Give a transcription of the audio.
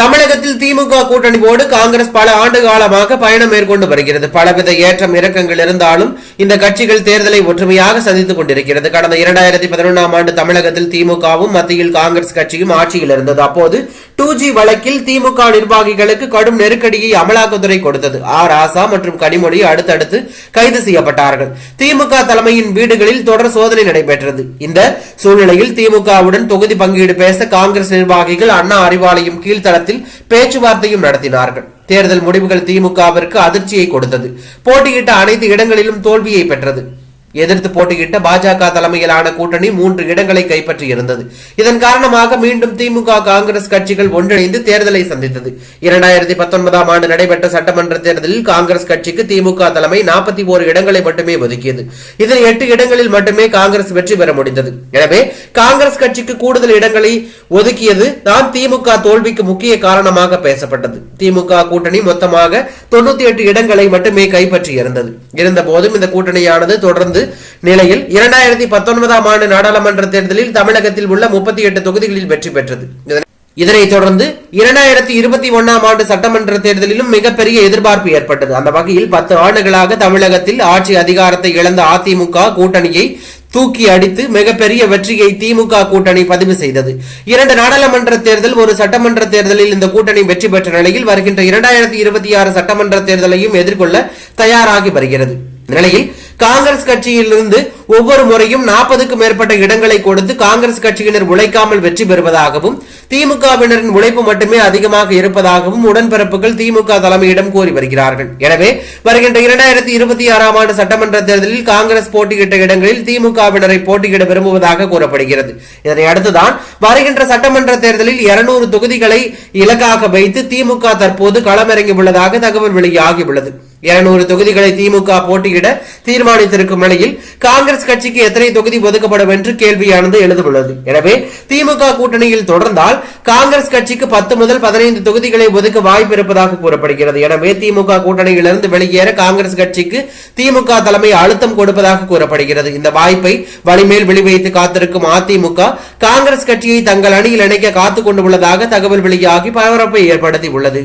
தமிழகத்தில் திமுக கூட்டணியோடு காங்கிரஸ் பல ஆண்டு காலமாக பயணம் மேற்கொண்டு வருகிறது. பலவித ஏற்றம் இறக்கங்கள் இருந்தாலும் இந்த கட்சிகள் தேர்தலை ஒற்றுமையாக சந்தித்துக் கொண்டிருக்கிறது. கடந்த இரண்டாயிரத்தி பதினொன்றாம் ஆண்டு தமிழகத்தில் திமுகவும் மத்தியில் காங்கிரஸ் கட்சியும் ஆட்சியில் இருந்தது. அப்போது டூ ஜி வழக்கில் திமுக நிர்வாகிகளுக்கு கடும் நெருக்கடியை அமலாக்கத்துறை கொடுத்தது. ஆ ராசா மற்றும் கனிமொழி அடுத்தடுத்து கைது செய்யப்பட்டார்கள். திமுக தலைமையின் வீடுகளில் தொடர் சோதனை நடைபெற்றது. இந்த சூழ்நிலையில் திமுகவுடன் தொகுதி பங்கீடு பேச காங்கிரஸ் நிர்வாகிகள் அண்ணா அறிவாலயம் கீழ்த்தளத்தில் பேச்சுவார்த்தையும் நடத்தினார்கள். தேர்தல் முடிவுகள் திமுகவிற்கு அதிர்ச்சியை கொடுத்தது. போட்டியிட்ட அனைத்து இடங்களிலும் தோல்வியை பெற்றது. எதிர்த்து போட்டியிட்ட பாஜக தலைமையிலான கூட்டணி மூன்று இடங்களை கைப்பற்றியிருந்தது. இதன் காரணமாக மீண்டும் திமுக காங்கிரஸ் கட்சிகள் ஒன்றிணைந்து தேர்தலை சந்தித்தது. இரண்டாயிரத்தி பத்தொன்பதாம் ஆண்டு நடைபெற்ற சட்டமன்ற தேர்தலில் காங்கிரஸ் கட்சிக்கு திமுக தலைமை நாற்பத்தி ஓரு இடங்களை மட்டுமே ஒதுக்கியது. இதில் எட்டு இடங்களில் மட்டுமே காங்கிரஸ் வெற்றி பெற முடிந்தது. எனவே காங்கிரஸ் கட்சிக்கு கூடுதல் இடங்களை ஒதுக்கியது தான் திமுக தோல்விக்கு முக்கிய காரணமாக பேசப்பட்டது. திமுக கூட்டணி மொத்தமாக தொண்ணூத்தி எட்டு இடங்களை மட்டுமே கைப்பற்றியிருந்தது. இருந்த போதும் இந்த கூட்டணியானது தொடர்ந்து நிலையில் இரண்டாயிரத்தி பத்தொன்பதாம் ஆண்டு நாடாளுமன்ற தேர்தலில் தமிழகத்தில் உள்ள முப்பத்தி எட்டு தொகுதிகளில் வெற்றி பெற்றது. இதனைத் தொடர்ந்து இரண்டாயிரத்தி இருபத்தி ஒன்னாம் ஆண்டு சட்டமன்ற தேர்தலிலும் மிகப்பெரிய எதிர்பார்ப்பு ஏற்பட்டது. அந்த வகையில் பத்து ஆண்டுகளாக தமிழகத்தில் ஆட்சி அதிகாரத்தை இழந்த அதிமுக கூட்டணியை தூக்கி அடித்து மிகப்பெரிய வெற்றியை திமுக கூட்டணி பதிவு செய்தது. இரண்டு நாடாளுமன்ற தேர்தல் ஒரு சட்டமன்ற தேர்தலில் இந்த கூட்டணி வெற்றி பெற்ற நிலையில் வருகின்ற இரண்டாயிரத்தி இருபத்தி ஆறு சட்டமன்ற தேர்தலையும் எதிர்கொள்ள தயாராகி வருகிறது. நிலையில் காங்கிரஸ் கட்சியிலிருந்து ஒவ்வொரு முறையும் நாற்பதுக்கும் மேற்பட்ட இடங்களை கொடுத்து காங்கிரஸ் கட்சியினர் உழைக்காமல் வெற்றி பெறுவதாகவும் திமுகவினரின் உழைப்பு மட்டுமே அதிகமாக இருப்பதாகவும் உடன்பிறப்புகள் திமுக தலைமையிடம் கூறி வருகிறார்கள். எனவே வருகின்ற இரண்டாயிரத்தி இருபத்தி ஆறாம் ஆண்டு சட்டமன்ற தேர்தலில் காங்கிரஸ் போட்டியிட்ட இடங்களில் திமுகவினரை போட்டியிட விரும்புவதாக கூறப்படுகிறது. இதனை அடுத்துதான் வருகின்ற சட்டமன்ற தேர்தலில் இருநூறு தொகுதிகளை இலக்காக வைத்து திமுக தற்போது களமிறங்கியுள்ளதாக தகவல் வெளியாகியுள்ளது. இருநூறு தொகுதிகளை திமுக போட்டியிட தீர்மானித்திருக்கும் நிலையில் காங்கிரஸ் கட்சிக்கு எத்தனை தொகுதி ஒதுக்கப்படும் என்று கேள்வியானது எழுந்துள்ளது. எனவே திமுக கூட்டணியில் தொடர்ந்தால் காங்கிரஸ் கட்சிக்கு பத்து முதல் பதினைந்து தொகுதிகளை ஒதுக்க வாய்ப்பு இருப்பதாக கூறப்படுகிறது. எனவே திமுக கூட்டணியிலிருந்து வெளியேற காங்கிரஸ் கட்சிக்கு திமுக தலைமை அழுத்தம் கொடுப்பதாக கூறப்படுகிறது. இந்த வாய்ப்பை வலிமேல் வெளிவைத்து காத்திருக்கும் அதிமுக காங்கிரஸ் கட்சியை தங்கள் அணியில் இணைக்க காத்துக் கொண்டுள்ளதாக தகவல் வெளியாகி பரபரப்பை ஏற்படுத்தி உள்ளது